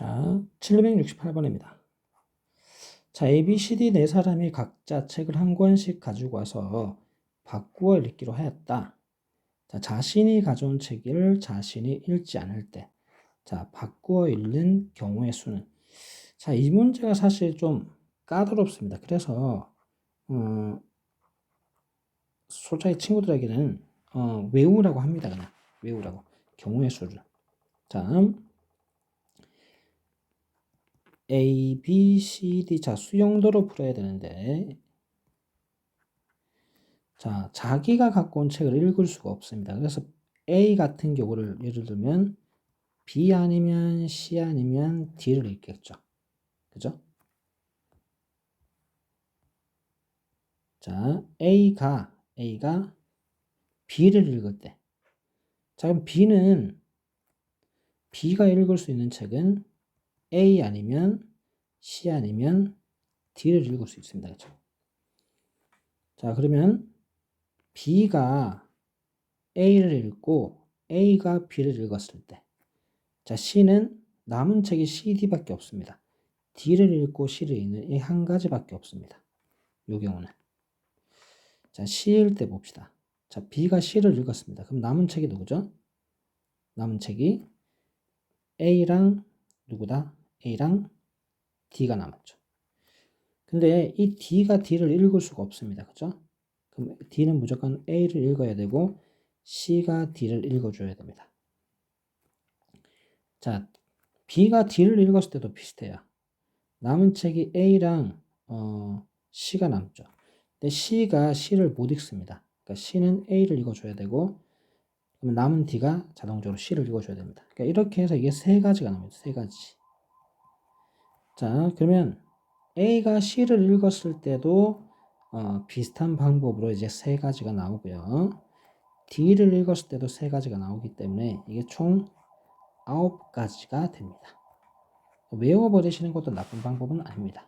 자, 768번입니다. 자, A, B, C, D 네 사람이 각자 책을 한 권씩 가지고 와서 바꾸어 읽기로 하였다. 자, 자신이 가져온 책을 자신이 읽지 않을 때, 자, 바꾸어 읽는 경우의 수는. 자, 이 문제가 사실 좀 까다롭습니다. 그래서, 어, 솔직히 친구들에게는, 어, 외우라고 합니다. 그냥. 외우라고. 경우의 수를. 자, A, B, C, D. 자, 수용도로 풀어야 되는데, 자, 자기가 갖고 온 책을 읽을 수가 없습니다. 그래서 A 같은 경우를 예를 들면 B 아니면 C 아니면 D를 읽겠죠. 그죠? 자, A가, A가 B를 읽을 때. 자, 그럼 B는 B가 읽을 수 있는 책은 A 아니면 C 아니면 D를 읽을 수 있습니다. 그죠? 자, 그러면 B가 A를 읽고 A가 B를 읽었을 때. 자, C는 남은 책이 CD밖에 없습니다. D를 읽고 C를 읽는 이 한 가지밖에 없습니다. 이 경우는. 자, C일 때 봅시다. 자, B가 C를 읽었습니다. 그럼 남은 책이 누구죠? 남은 책이 A랑 누구다? A랑 D가 남았죠. 근데 이 D가 D를 읽을 수가 없습니다. 그죠? 그럼 D는 무조건 A를 읽어야 되고 C가 D를 읽어줘야 됩니다. 자, B가 D를 읽었을 때도 비슷해요. 남은 책이 A랑 어, C가 남죠. 근데 C가 C를 못 읽습니다. 그러니까 C는 A를 읽어줘야 되고 그러면 남은 D가 자동적으로 C를 읽어줘야 됩니다. 그러니까 이렇게 해서 이게 세 가지가 나옵니다. 세 가지. 자, 그러면 A가 C를 읽었을 때도 어, 비슷한 방법으로 이제 세 가지가 나오고요. D를 읽었을 때도 세 가지가 나오기 때문에 이게 총 아홉 가지가 됩니다. 외워버리시는 것도 나쁜 방법은 아닙니다.